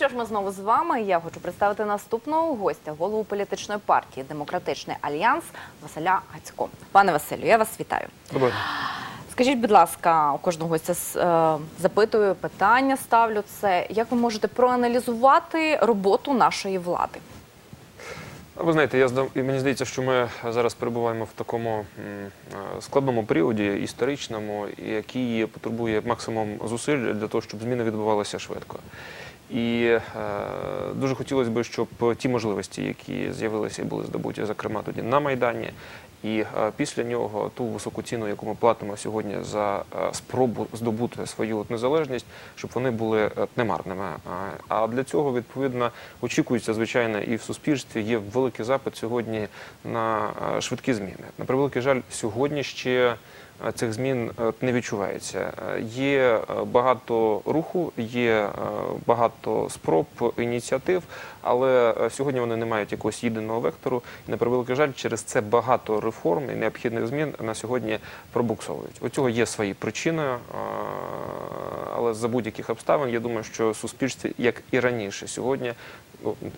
що ж, ми знову з вами. Я хочу представити наступного гостя, голову політичної партії Демократичний альянс Василя Гацько. Пане Василю, я вас вітаю. Добре. Скажіть, будь ласка, у кожного гостя е, запитую питання, ставлю це. Як ви можете проаналізувати роботу нашої влади? Ви знаєте, я мені здається, що ми зараз перебуваємо в такому е, складному періоді історичному, який потребує максимум зусиль для того, щоб зміни відбувалися швидко. І е, дуже хотілося б, щоб ті можливості, які з'явилися і були здобуті, зокрема тоді на Майдані, і е, після нього ту високу ціну, яку ми платимо сьогодні за е, спробу здобути свою незалежність, щоб вони були е, немарними. А- А для цього відповідно очікується, звичайно, і в суспільстві є великий запит сьогодні на е, швидкі зміни. На превеликий жаль, сьогодні ще. Цих змін е, не відчувається. Е, Є е, багато руху, є багато спроб, ініціатив, але сьогодні вони не мають якогось єдиного вектору. І на превеликий жаль, через це багато реформ і необхідних змін на сьогодні пробуксовують. У цього є свої причини, але за будь-яких обставин я думаю, що суспільстві, як і раніше, сьогодні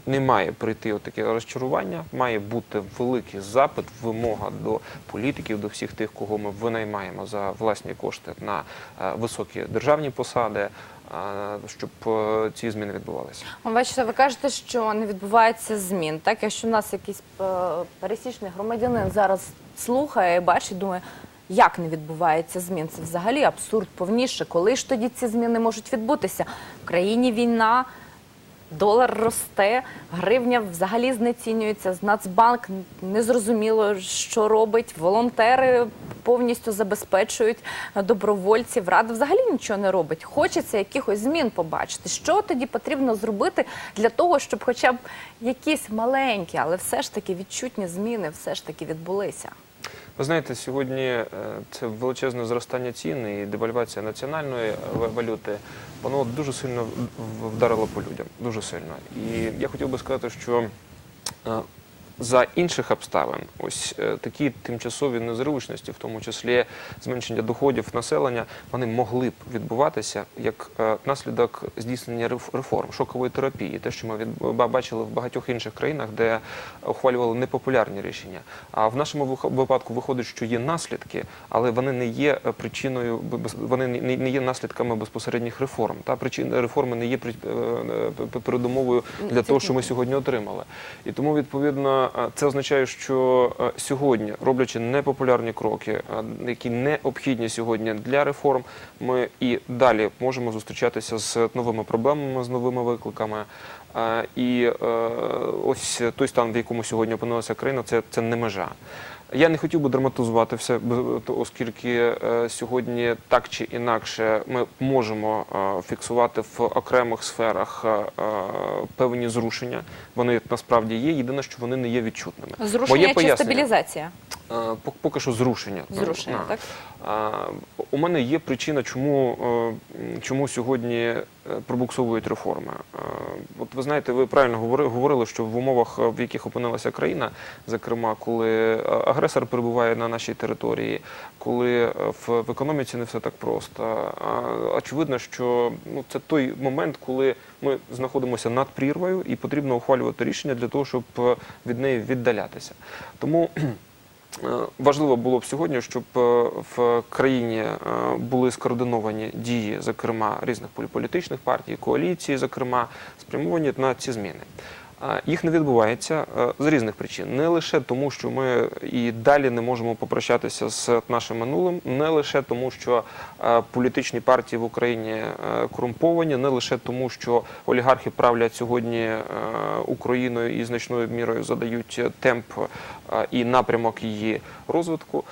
не має прийти таке розчарування, має бути великий запит, вимога до політиків, до всіх тих, кого ми винаймаємо за власні кошти на е, високі державні посади, е, щоб е, ці зміни відбувалися. Бачите, ви кажете, що не відбувається змін. Так, якщо нас якийсь пересічний громадянин зараз слухає бачить, думає. Як не відбувається змін? Це взагалі абсурд повніше. Коли ж тоді ці зміни можуть відбутися? В країні війна, долар росте, гривня взагалі знецінюється. Нацбанк незрозуміло, що робить. Волонтери повністю забезпечують добровольців. Рада взагалі нічого не робить. Хочеться якихось змін побачити. Що тоді потрібно зробити для того, щоб хоча б якісь маленькі, але все ж таки відчутні зміни все ж таки відбулися? Ви знаєте, сьогодні е, це величезне зростання цін і девальвація національної е, валюти, воно дуже сильно вдарило по людям, дуже сильно. І я хотів би сказати, що е, за інших обставин, ось е, такі тимчасові незручності, в тому числі зменшення доходів населення, вони могли б відбуватися як е, наслідок здійснення реф- реформ, шокової терапії, те, що ми бачили в багатьох інших країнах, де ухвалювали непопулярні рішення. А в нашому випадку виходить, що є наслідки, але вони не є е, причиною, вони не- є наслідками безпосередніх реформ. Та причина реформи не є передумовою для того, що ми сьогодні отримали. І тому відповідно це означає, що сьогодні, роблячи непопулярні кроки, які необхідні сьогодні для реформ, ми і далі можемо зустрічатися з новими проблемами, з новими викликами. І е, ось той стан, в якому сьогодні опинилася країна, це, це не межа. Я не хотів би драматизувати все, оскільки е, сьогодні так чи інакше ми можемо е, фіксувати в окремих сферах е, певні зрушення. Вони насправді є. Єдине, що вони не є відчутними. Зрушення Моє чи пояснення. стабілізація? Е, Поки що зрушення. Зрушення, так? У мене є причина, чому, е, чому сьогодні е, пробуксовують реформи. От ви знаєте, ви правильно говорили, що в умовах, в яких опинилася країна, зокрема, коли агресор перебуває на нашій території, коли в, економіці не все так просто. Очевидно, що ну, це той момент, коли ми знаходимося над прірвою і потрібно ухвалювати рішення для того, щоб від неї віддалятися. Тому Важливо було б сьогодні, щоб е, в країні е, були скоординовані дії, зокрема різних поліполітичних партій, коаліції, зокрема, спрямовані на ці зміни. Їх не відбувається е, з різних причин. Не лише тому, що ми і далі не можемо попрощатися з нашим минулим, не лише тому, що е, політичні партії в Україні е, корумповані, не лише тому, що олігархи правлять сьогодні Україною і значною мірою задають темп і напрямок її розвитку,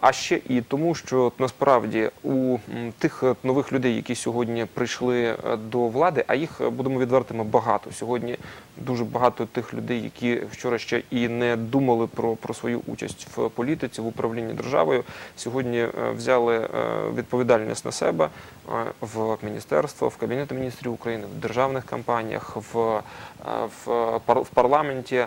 а- ще і тому, що насправді у тих е, нових людей, які сьогодні прийшли е, до влади, а їх е, будемо відвертими багато. Сьогодні дуже багато тих людей, які вчора ще і не думали про, про свою участь в політиці, в управлінні державою, сьогодні взяли відповідальність на себе в міністерство, в кабінети міністрів України, в державних кампаніях, в, в, в парламенті.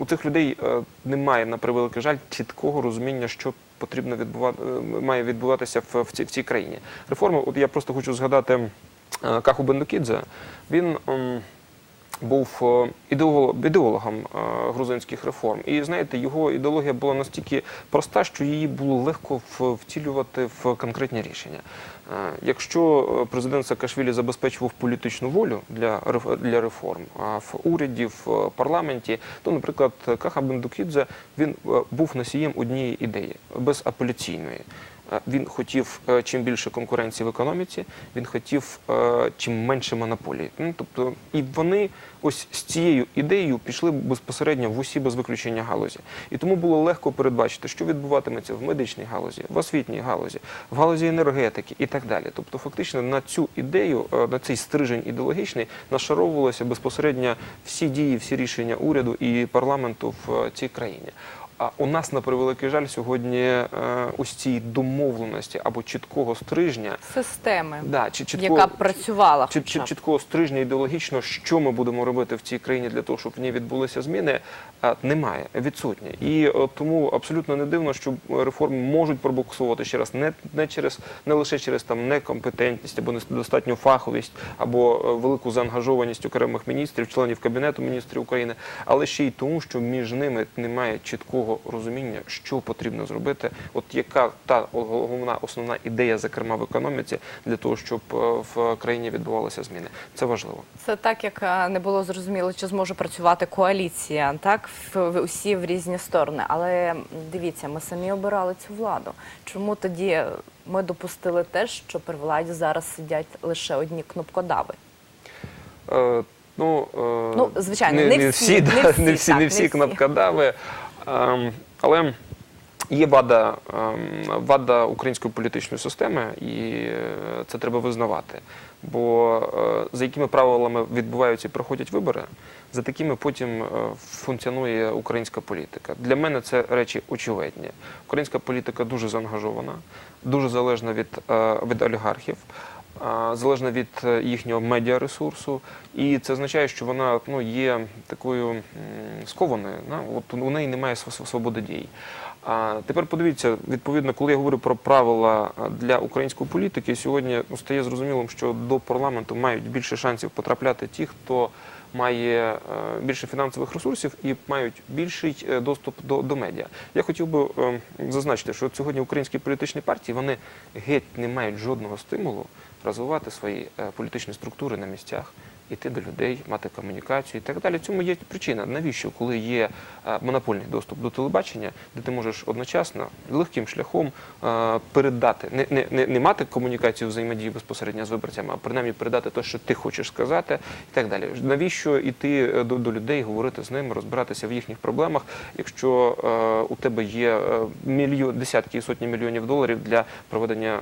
У цих людей е, немає на превеликий жаль чіткого розуміння, що потрібно відбувати, має відбуватися в, в, цій, в цій країні. Реформи, от я просто хочу згадати е, Каху Бендукідзе, він був е, ідеологом е, грузинських реформ. І знаєте, його ідеологія була настільки проста, що її було легко втілювати в конкретні рішення. Е, Якщо президент Саакашвілі забезпечував політичну волю для для реформ а в уряді, в парламенті, то, наприклад, Каха Бендукідзе він був носієм однієї ідеї безапеляційної. Е, Він хотів е, чим більше конкуренції в економіці, він хотів е, чим менше монополії. Ну, тобто, і вони ось з цією ідеєю пішли безпосередньо в усі без виключення галузі. І тому було легко передбачити, що відбуватиметься в медичній галузі, в освітній галузі, в галузі енергетики і так далі. Тобто, фактично на цю ідею, на цей стрижень ідеологічний нашаровувалися безпосередньо всі дії, всі рішення уряду і парламенту в цій країні. А у нас, на превеликий жаль, сьогодні е, ось цій домовленості або чіткого стрижня, Системи, да, чи чіткого, яка працювала. чи, чи, чіткого стрижня ідеологічно, що ми будемо робити в цій країні для того, щоб в ній відбулися зміни, а, немає, відсутнє. І е, тому абсолютно не дивно, що реформи можуть пробуксувати ще раз не, не через не лише через там некомпетентність або недостатню фаховість, або е, велику заангажованість окремих міністрів, членів кабінету міністрів України, але ще й тому, що між ними немає чіткого розуміння, що потрібно зробити, от яка та головна основна ідея, зокрема в економіці, для того, щоб е, в країні відбувалися зміни. Це важливо. Це так, як е, не було зрозуміло, чи зможе працювати коаліція, так усі в різні сторони. Але дивіться, ми самі обирали цю владу. Чому тоді ми допустили те, що при владі зараз сидять лише одні кнопкодави? Е, ну, Ну, звичайно, не всі, да, не всі, не всі, так, не не всі всі. кнопкодави. Ем, але є вада, ем, вада української політичної системи, і е, це треба визнавати. Бо е, за якими правилами відбуваються і проходять вибори, за такими потім е, функціонує українська політика. Для мене це речі очевидні. Українська політика дуже заангажована, дуже залежна від, від олігархів. Залежна від е, їхнього медіаресурсу, і це означає, що вона ну, є такою скованою. Да? От у неї немає свободи дій. А тепер подивіться, відповідно, коли я говорю про правила для української політики, сьогодні ну, стає зрозумілим, що до парламенту мають більше шансів потрапляти ті, хто має е, більше фінансових ресурсів і мають більший е, доступ до, до медіа. Я хотів би е, зазначити, що сьогодні українські політичні партії вони геть не мають жодного стимулу розвивати свої е, політичні структури на місцях. Іти до людей, мати комунікацію і так далі. Цьому є причина. Навіщо, коли є е, монопольний доступ до телебачення, де ти можеш одночасно легким шляхом е, передати, не, не, не, не мати комунікацію взаємодії безпосередньо з виборцями, а принаймні передати те, що ти хочеш сказати, і так далі. Навіщо йти е, до, до людей, говорити з ними, розбиратися в їхніх проблемах, якщо е, у тебе є мільйон, десятки і сотні мільйонів доларів для проведення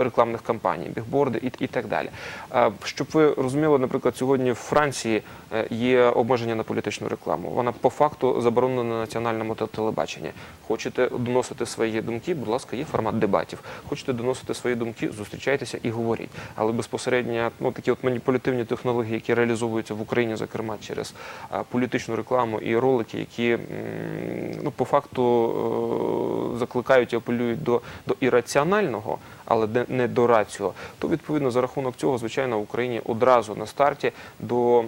е, рекламних кампаній, бігборди і, і так далі. Е, щоб ви розуміли, наприклад, сьогодні в Франції е, є обмеження на політичну рекламу. Вона по факту заборонена на національному телебаченні. Хочете доносити свої думки, будь ласка, є формат дебатів. Хочете доносити свої думки, зустрічайтеся і говоріть. Але безпосередньо ну, такі от маніпулятивні технології, які реалізовуються в Україні, зокрема через політичну рекламу і ролики, які ну, по факту е, закликають і апелюють до, до ірраціонального, але не- до раціо, то відповідно за рахунок цього, звичайно, в Україні одразу на старті до.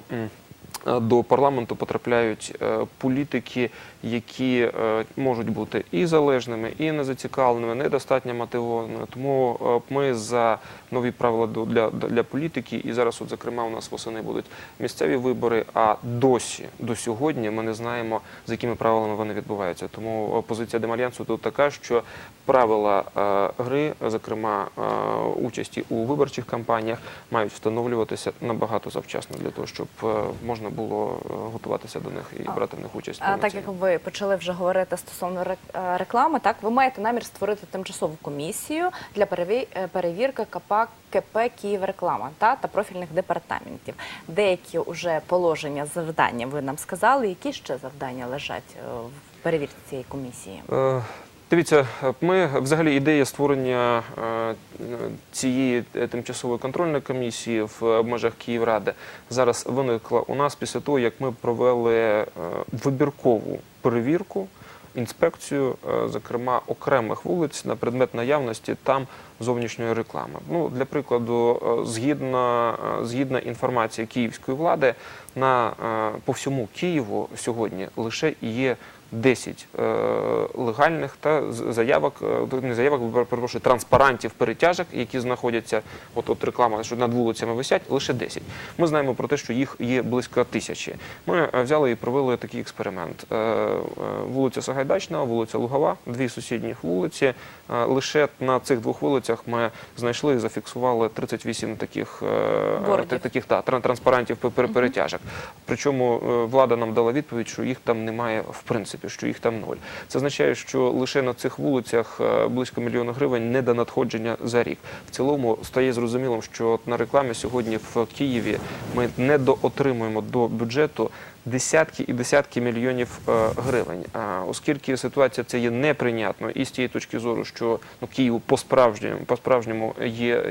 Е, До парламенту потрапляють е, політики, які е, можуть бути і залежними, і незацікавленими, недостатньо мотивованими. Тому ми за нові правила для, для політики, і зараз, от, зокрема, у нас восени будуть місцеві вибори. А досі до сьогодні ми не знаємо, за якими правилами вони відбуваються. Тому позиція Демальянсу тут така, що правила гри, зокрема участі у виборчих кампаніях, мають встановлюватися набагато завчасно для того, щоб е, можна було е, готуватися до них і А, брати в них участь. А так як ви почали вже говорити стосовно е, реклами, так ви маєте намір створити тимчасову комісію для е, перевірки КП КП Київреклама та, та профільних департаментів. Деякі вже положення завдання ви нам сказали. Які ще завдання лежать в перевірці цієї комісії? Е, Дивіться, ми взагалі ідея створення е, цієї е, тимчасової контрольної комісії в межах Київради зараз виникла у нас після того, як ми провели е, вибіркову перевірку інспекцію, е, зокрема окремих вулиць на предмет наявності там зовнішньої реклами. Ну для прикладу, е, згідно е, згідно інформації київської влади, на е, по всьому Києву сьогодні лише є 10 е, легальних та заявок, е, не заявок, пер- перепрошую, транспарантів перетяжок, які знаходяться, от, от реклама, що над вулицями висять, лише 10. Ми знаємо про те, що їх є близько тисячі. Ми е, взяли і провели такий експеримент. Вулиця Сагайдачна, вулиця Лугова, дві сусідніх вулиці. Е, Лише на цих двох вулицях ми знайшли і зафіксували 38 таких, е, таких та, тран- транспарантів пер- пер- перетяжок. Причому влада нам дала відповідь, що їх там немає в принципі, що їх там ноль. Це означає, що лише на цих вулицях е, близько мільйона гривень не до надходження за рік. В цілому стає зрозумілим, що на рекламі сьогодні в Києві ми не доотримуємо до бюджету. Десятки і десятки мільйонів е, гривень. А оскільки ситуація це є неприйнятною, і з тієї точки зору, що ну Києву по справжньому по справжньому є,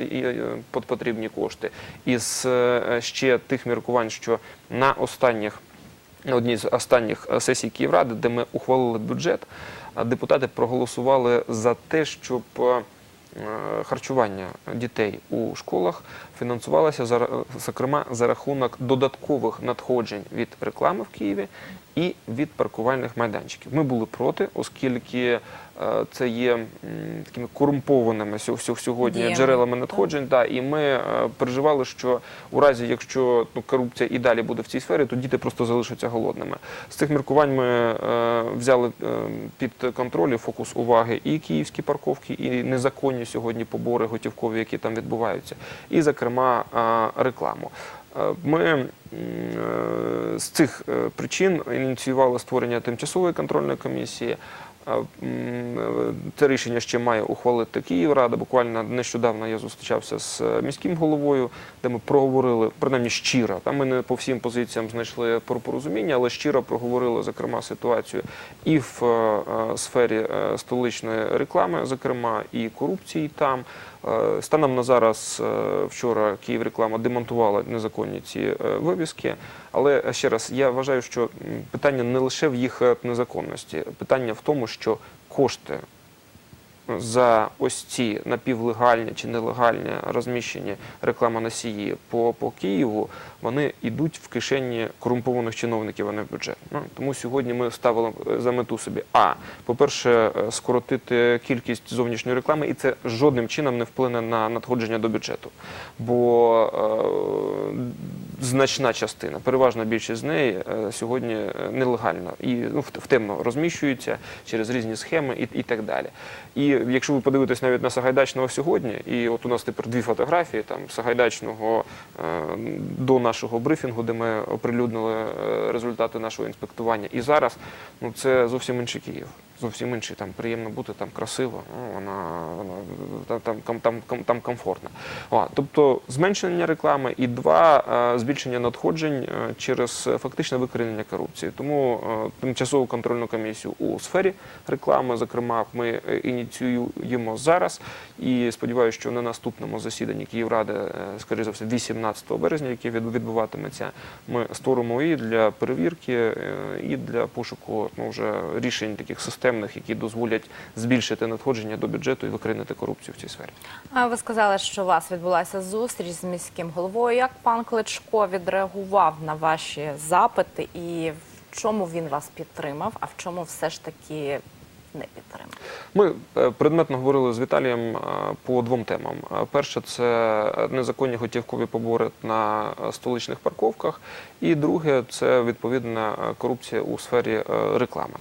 потрібні кошти, і з е, ще тих міркувань, що на останніх одній з останніх е, сесій Київради, де ми ухвалили бюджет, депутати проголосували за те, щоб е, е, харчування дітей у школах фінансувалося зокрема за рахунок додаткових надходжень від реклами в Києві і від паркувальних майданчиків. Ми були проти, оскільки це є такими корумпованими сьо- сьо- сьогодні Діями, джерелами надходжень. Да, і ми е, переживали, що у разі, якщо ну, корупція і далі буде в цій сфері, то діти просто залишаться голодними. З цих міркувань ми е, взяли е, під контроль і фокус уваги і київські парковки, і незаконні сьогодні побори готівкові, які там відбуваються, і, зокрема, е, рекламу. Е, Ми е, з цих е, причин ініціювали створення тимчасової контрольної комісії. Це рішення ще має ухвалити Київрада. Буквально нещодавно я зустрічався з е, міським головою, де ми проговорили, принаймні щиро. Там ми не по всім позиціям знайшли порозуміння, але щиро проговорили, зокрема, ситуацію і в е, е, сфері столичної реклами, зокрема, і корупції там. Е, Станом на зараз вчора вчора Київреклама демонтувала незаконні ці е, вивіски. Але е, ще раз я вважаю, що питання не лише в їх е, незаконності, питання в тому, що кошти за ось ці напівлегальні чи нелегальні розміщені рекламоносії по, по Києву, вони йдуть в кишені корумпованих чиновників, а не в бюджет. Ну, тому сьогодні ми ставили е, за мету собі а по-перше, е, скоротити кількість зовнішньої реклами, і це жодним чином не вплине на надходження до бюджету. Бо е, значна частина, переважна більшість з неї е, сьогодні е, нелегально і ну, в- втемно розміщується через різні схеми і, і так далі. І якщо ви подивитесь навіть на Сагайдачного сьогодні, і от у нас тепер дві фотографії там Сагайдачного е, до нашого брифінгу, де ми оприлюднили е, результати нашого інспектування. І зараз ну це зовсім інший Київ. Зовсім інший, там приємно бути, там красиво, ну, вона, вона там, там, там, там, комфортно. О, тобто зменшення реклами і два е, збільшення надходжень через фактичне викорінення корупції. Тому тимчасову контрольну комісію у сфері реклами, зокрема, ми е, ініціюємо зараз. І сподіваюся, що на наступному засіданні Київради, е, скоріше за все, 18 березня, яке відбуватиметься, ми створимо і для перевірки, е, і для пошуку ну, вже рішень таких системних, які дозволять збільшити надходження до бюджету і викорінити корупцію в цій сфері. А ви сказали, що у вас відбулася зустріч з міським головою. Як пан Кличко відреагував на ваші запити, і в чому він вас підтримав, а в чому все ж таки не підтримав? Ми е, предметно говорили з Віталієм е, по двом темам. Е, Перше це незаконні готівкові побори на столичних парковках, і друге це відповідна корупція у сфері реклами.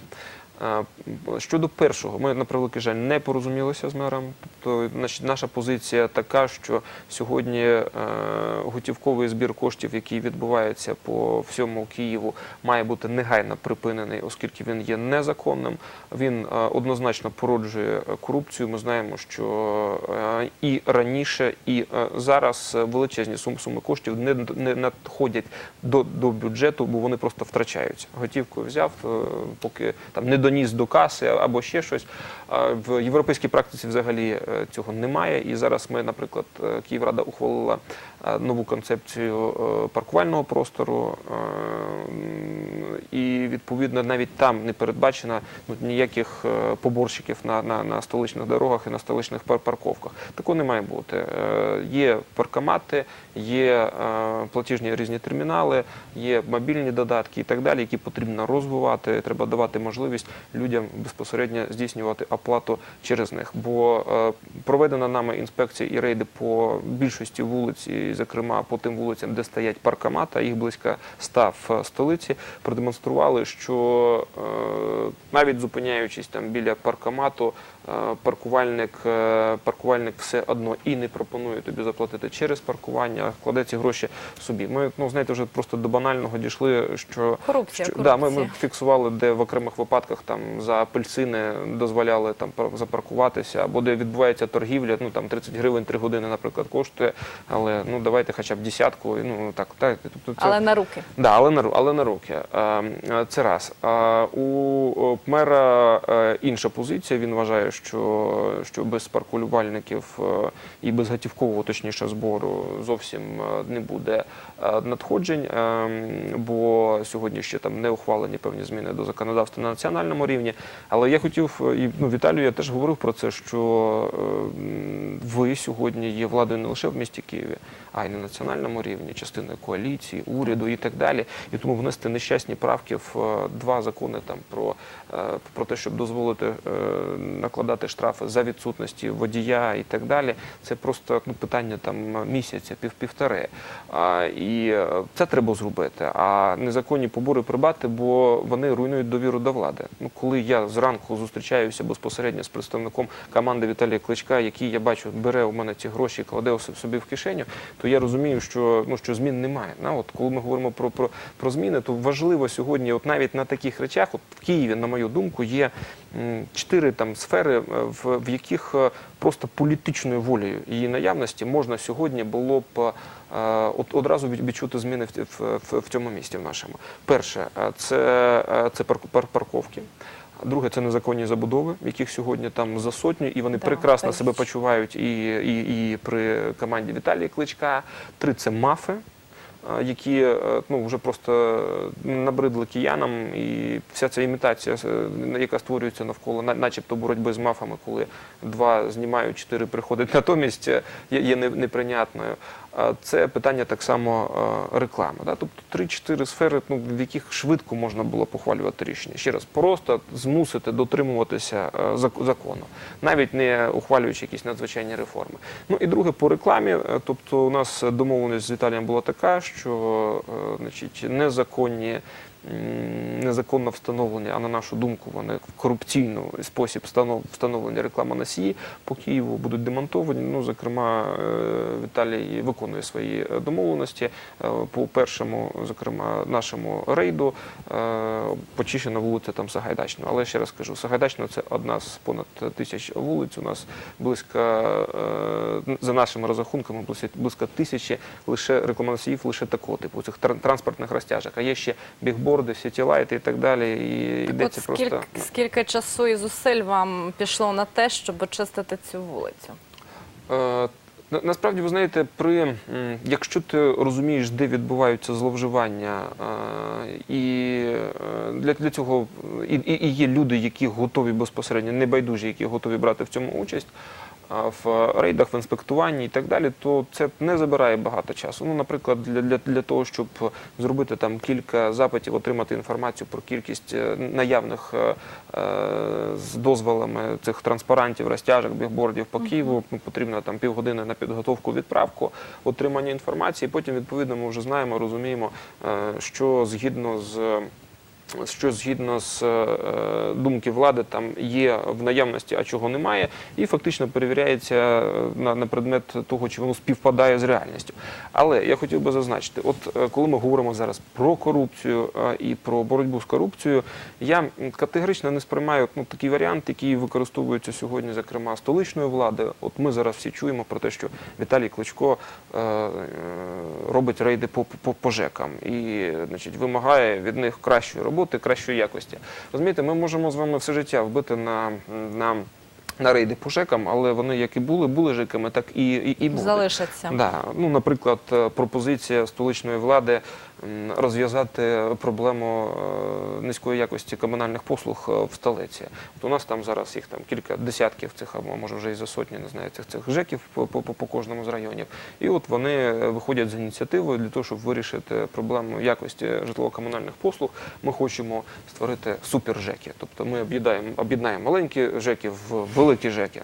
Щодо першого, ми на превеликий жаль не порозумілися з мером. Тобто наша позиція така, що сьогодні е, готівковий збір коштів, який відбувається по всьому Києву, має бути негайно припинений, оскільки він є незаконним. Він е, однозначно породжує корупцію. Ми знаємо, що е, і раніше, і зараз величезні суми, суми коштів не, надходять до, до бюджету, бо вони просто втрачаються. Готівку взяв, поки там не доніс до каси або ще щось. В європейській практиці взагалі е, цього немає. І зараз ми, наприклад, е, Київрада ухвалила е, нову концепцію паркувального простору, і відповідно навіть там не передбачено ну, ніяких е, поборщиків на, на, на столичних дорогах і на столичних парковках. Такого не має бути. Е, Є паркомати, є е, платіжні різні термінали, є мобільні додатки і так далі, які потрібно розвивати. Треба давати можливість людям безпосередньо здійснювати оплату через них. Бо проведена нами інспекція і рейди по більшості вулиць, і, зокрема по тим вулицям, де стоять паркомати, їх близько ста в столиці, продемонстрували, що е, навіть зупиняючись там біля паркомату, паркувальник, е, паркувальник все одно і не пропонує тобі заплатити через паркування, а кладе ці гроші собі. Ми ну знаєте, вже просто до банального дійшли, що Корупція, що, да, ми, ми фіксували, де в окремих випадках там за апельсини дозволяли там пар- запаркуватися, або де відбувається торгівля, ну там 30 гривень 3 години, наприклад, коштує. Але ну давайте хоча б десятку. Ну так, так тобто це Але на руки. Да, але на але на руки. Е, е, Це раз. У е, мера е, інша позиція. Він вважає, що, що без паркулювальників е, і без готівкового, точніше, збору зовсім е, не буде е, надходжень, е, бо сьогодні ще там не ухвалені певні зміни до законодавства на національному рівні. Але я хотів і ну, Віталію, я теж говорив про це, що ви сьогодні є владою не лише в місті Києві, а й на національному рівні, частиною коаліції, уряду і так далі. І тому внести нещасні правки в е, два закони там про, е, про те, щоб дозволити е, накладати штрафи за відсутності водія і так далі. Це просто ну, питання там місяця, пів-півтори. І це треба зробити. А незаконні побори прибати, бо вони руйнують довіру до влади. Ну, коли я зранку зустрічаюся безпосередньо з представником команди Віталія Кличка, який я бачу, бере у мене ці гроші і кладе собі в кишеню, то я розумію, що ну що змін немає. На от коли ми говоримо про, про, про зміни, то важливо сьогодні, от навіть на таких речах, от в Києві, на мою думку, є чотири там сфери, е, в, в яких е, просто політичною волею її наявності можна сьогодні було б е, от одразу від- відчути зміни в, в, в, в цьому місті в нашому. Перше, це, це парк- пар- парковки. Друге, це незаконні забудови, яких сьогодні там за сотню, і вони Да, прекрасно себе почувають і, і, і при команді Віталія Кличка. Три це мафи. е, Які е, ну вже просто набридли киянам, і вся ця імітація, е, яка створюється навколо, начебто боротьби з мафами, коли два знімають, чотири приходять натомість, є неприйнятною. Це питання так само е, реклами. Да? Тобто три-чотири сфери, ну, в яких швидко можна було похвалювати рішення. Ще раз, просто змусити дотримуватися е, закону, навіть не ухвалюючи якісь надзвичайні реформи. Ну і друге, по рекламі. Е, Тобто, у нас домовленість з Віталієм була така, що значить, незаконні. Незаконно встановлені, а на нашу думку, вони в корупційний спосіб встанов- встановлені рекламоносії по Києву будуть демонтовані. Ну, зокрема, е, Віталій виконує свої е, домовленості. Е, По першому, зокрема, нашому рейду почищена вулиця там Сагайдачного. Але ще раз кажу, Сагайдачного це одна з понад тисяч вулиць. У нас близько, за нашими розрахунками, близько, тисячі лише рекламоносіїв лише такого типу, цих тран- транспортних розтяжок. А є ще бігборди, сітілайти і так далі. І Так от скільки, просто. скільки часу і зусиль вам пішло на те, щоб очистити цю вулицю? Е, Насправді, ви знаєте, при якщо ти розумієш, де відбуваються зловживання, е, і е, для, для цього і, і, і є люди, які готові безпосередньо, небайдужі, які готові брати в цьому участь. В рейдах, в інспектуванні і так далі, то це не забирає багато часу. Ну, наприклад, для, для, для того, щоб зробити там кілька запитів, отримати інформацію про кількість е, наявних е, е, з дозволами цих транспарантів, розтяжок, бігбордів по Києву, ну, потрібно там півгодини на підготовку, відправку, отримання інформації. Потім, відповідно, ми вже знаємо, розуміємо, е, що згідно з що згідно з е, думки влади там є в наявності, а чого немає, і фактично перевіряється е, на, на предмет того, чи воно співпадає з реальністю. Але я хотів би зазначити, от е, коли ми говоримо зараз про корупцію е, і про боротьбу з корупцією, я категорично не сприймаю ну, такий варіант, який використовується сьогодні, зокрема столичною владою. От ми зараз всі чуємо про те, що Віталій Кличко е, е, робить рейди по, по, по ЖЕКам і значить, вимагає від них кращої роботи, кращої якості. Розумієте, ми можемо з вами все життя вбити на, на, на рейди по ЖЕКам, але вони як і були, були ЖЕКами, так і, і, і будуть. Залишаться. Да. Ну, наприклад, е, пропозиція столичної влади розв'язати проблему е, низької якості комунальних послуг е, в столиці. От у нас там зараз їх там кілька десятків цих, або може вже і за сотні, не знаю, цих цих ЖЕКів по, по, по- кожному з районів. І от вони виходять з ініціативою для того, щоб вирішити проблему якості житлово-комунальних послуг. Ми хочемо створити супер-ЖЕКи. Тобто ми об'єднаємо, об'єднаємо маленькі ЖЕКи в великі ЖЕКи.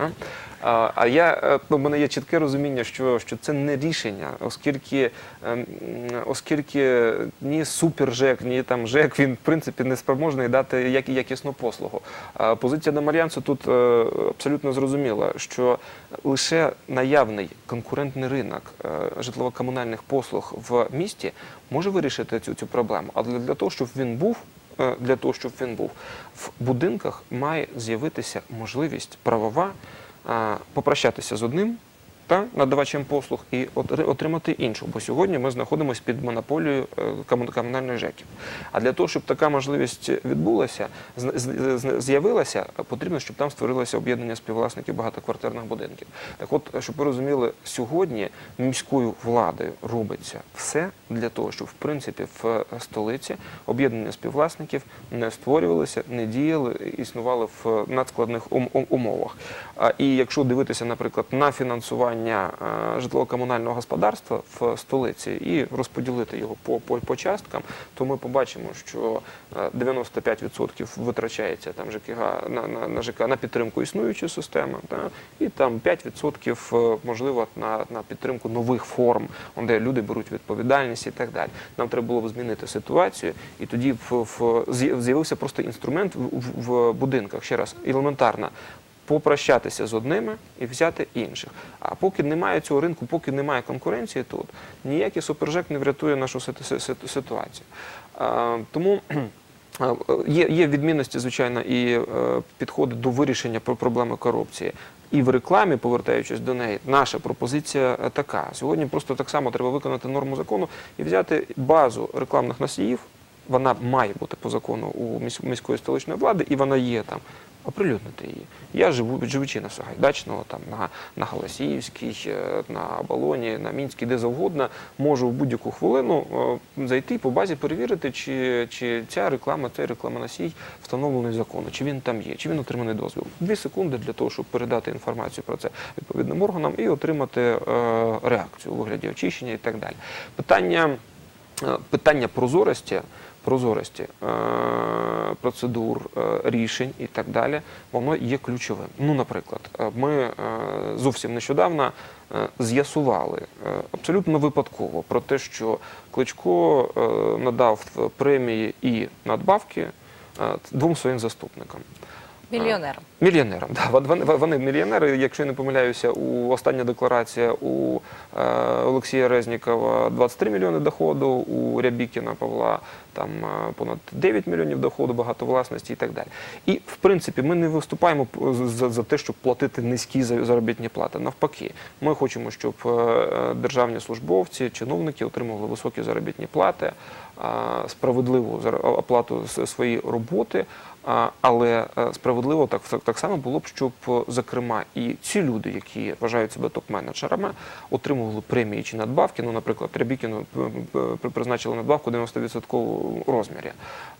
А, а, я, е, ну, мене є чітке розуміння, що, що це не рішення, оскільки, ем, оскільки ні супер-ЖЕК, ні там ЖЕК, він в принципі не спроможний дати як, якісну послугу. Позиція Демальянсу тут е, абсолютно зрозуміла, що лише наявний конкурентний ринок е, житлово-комунальних послуг в місті може вирішити цю, цю проблему. Але для того, щоб він був, е, для того, щоб він був в будинках, має з'явитися можливість правова попрощатися з одним та надавачем послуг і отримати іншу. Бо сьогодні ми знаходимося під монополією е, комунальних ЖЕКів. А для того, щоб така можливість відбулася, з'явилася, потрібно, щоб там створилося об'єднання співвласників багатоквартирних будинків. Так от, щоб ви розуміли, сьогодні міською владою робиться все для того, щоб в принципі в столиці об'єднання співвласників не створювалися, не діяли, існували в надскладних ум- ум- умовах. І якщо дивитися, наприклад, на фінансування е, житлово-комунального господарства в столиці і розподілити його по, по, по часткам, то ми побачимо, що е, 95% витрачається там ЖКГ на, на, на ЖК на підтримку існуючої системи, та, і там 5% е, можливо на, на підтримку нових форм, де люди беруть відповідальність і так далі. Нам треба було б змінити ситуацію, і тоді в, в, з'явився просто інструмент в, в, будинках. Ще раз, елементарно попрощатися з одними і взяти інших. А поки немає цього ринку, поки немає конкуренції тут, ніякий супержек не врятує нашу ситу- ситу- ситуацію. Тому є, відмінності, звичайно, і е, підходи до вирішення про- проблеми корупції. І в рекламі, повертаючись до неї, наша пропозиція е, така. Сьогодні просто так само треба виконати норму закону і взяти базу рекламних носіїв. Вона має бути по закону у міської столичної влади, і вона є там. Оприлюднити її. Я живу, живучи на Сагайдачного, там на, на Галасіївській, е, на Оболоні, на Мінській, де завгодно, можу в будь-яку хвилину е, зайти по базі, перевірити, чи, чи ця реклама, цей рекламоносій встановлений законом, чи він там є, чи він отриманий дозвіл. Дві секунди для того, щоб передати інформацію про це відповідним органам і отримати е, реакцію у вигляді очищення і так далі. Питання Е, питання прозорості, прозорості е, процедур, е, рішень і так далі, воно є ключовим. Ну, наприклад, е, ми зовсім нещодавно з'ясували абсолютно випадково про те, що Кличко надав премії і надбавки двом своїм заступникам. Мільйонером. Мільйонерам, да. Вони, вони мільйонери. Якщо я не помиляюся, у остання декларація у е, Олексія Резнікова 23 мільйони доходу, у Рябікіна Павла там е, понад 9 мільйонів доходу, багато власності і так далі. І в принципі ми не виступаємо за, за те, щоб платити низькі за- заробітні плати. Навпаки, ми хочемо, щоб е, державні службовці, чиновники отримували високі заробітні плати, справедливу оплату своєї роботи. Але е, справедливо так, так, само було б, щоб, е, зокрема, і ці люди, які вважають себе топ-менеджерами, отримували премії чи надбавки. Ну, наприклад, Рябікіну е, призначили надбавку 90% розмірі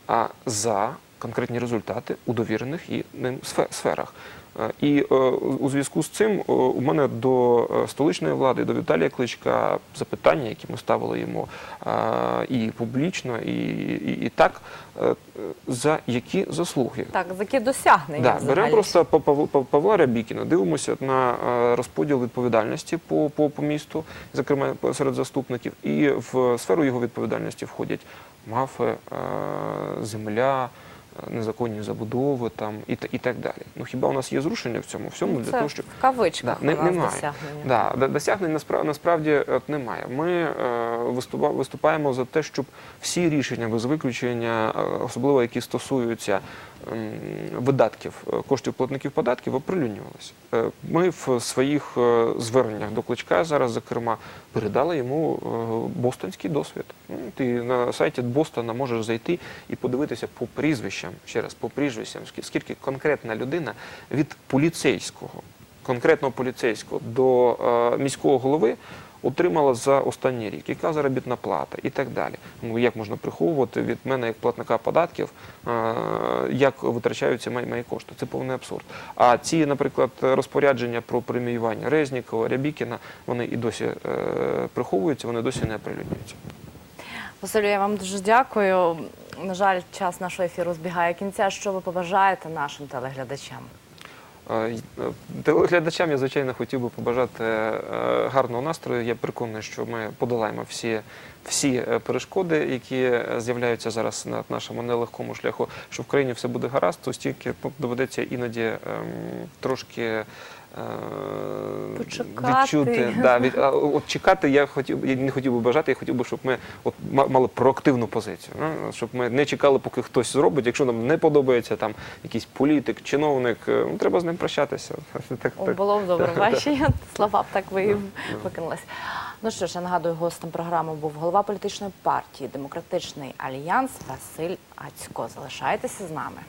а за конкретні результати у довірених і ним сферах. Е, І е, у зв'язку з цим е, у мене до столичної влади, до Віталія Кличка запитання, які ми ставили йому і публічно, і, і, і так, за які заслуги. Так, за які досягнення Да, беремо просто Па- Пав- Пав- Павла Рябікіна, дивимося на розподіл відповідальності по, по, по місту, зокрема серед заступників, і в сферу його відповідальності входять мафи, земля, незаконні забудови там, і, і так далі. Ну хіба у нас є зрушення в цьому всьому для це того, щоб в кавичках Да, не- немає. досягнення. Да, досягнень насправді, насправді от немає. Ми е, виступа- виступаємо за те, щоб всі рішення без виключення, е, особливо які стосуються видатків е, коштів платників податків, оприлюднювалися. Е, Ми в своїх е, зверненнях до кличка зараз, зокрема, передали йому бостонський досвід. Ти на сайті Бостона можеш зайти і подивитися по прізвищам, ще раз по прізвищам, скільки конкретна людина від поліцейського конкретного поліцейського до міського голови отримала за останній рік, яка заробітна плата і так далі. Ну як можна приховувати від мене як платника податків, е, як витрачаються мої, кошти? Це повний абсурд. А ці, наприклад, розпорядження про преміювання Резнікова, Рябікіна, вони і досі е, приховуються, вони досі не оприлюднюються. Василю, я вам дуже дякую. На жаль, час нашого ефіру збігає кінця. Що ви побажаєте нашим телеглядачам? Е, е, Телеглядачам я, звичайно, хотів би побажати е, гарного настрою. Я переконаний, що ми подолаємо всі, всі е, перешкоди, які е, з'являються зараз на нашому нелегкому шляху, що в країні все буде гаразд, то стільки ну, доведеться іноді ем, трошки. е, Почекати. Відчути, да, від, а, от чекати я хотів я не хотів би бажати, я хотів би, щоб ми от ма- мали проактивну позицію. ну, Щоб ми не чекали, поки хтось зробить. Якщо нам не подобається там якийсь політик, чиновник, ну треба з ним прощатися. Так, так. було б добре. Ваші слова б так ви і викинулись. Ну що ж, я нагадую, гостем програми був голова політичної партії Демократичний альянс Василь Ацько. Залишайтеся з нами.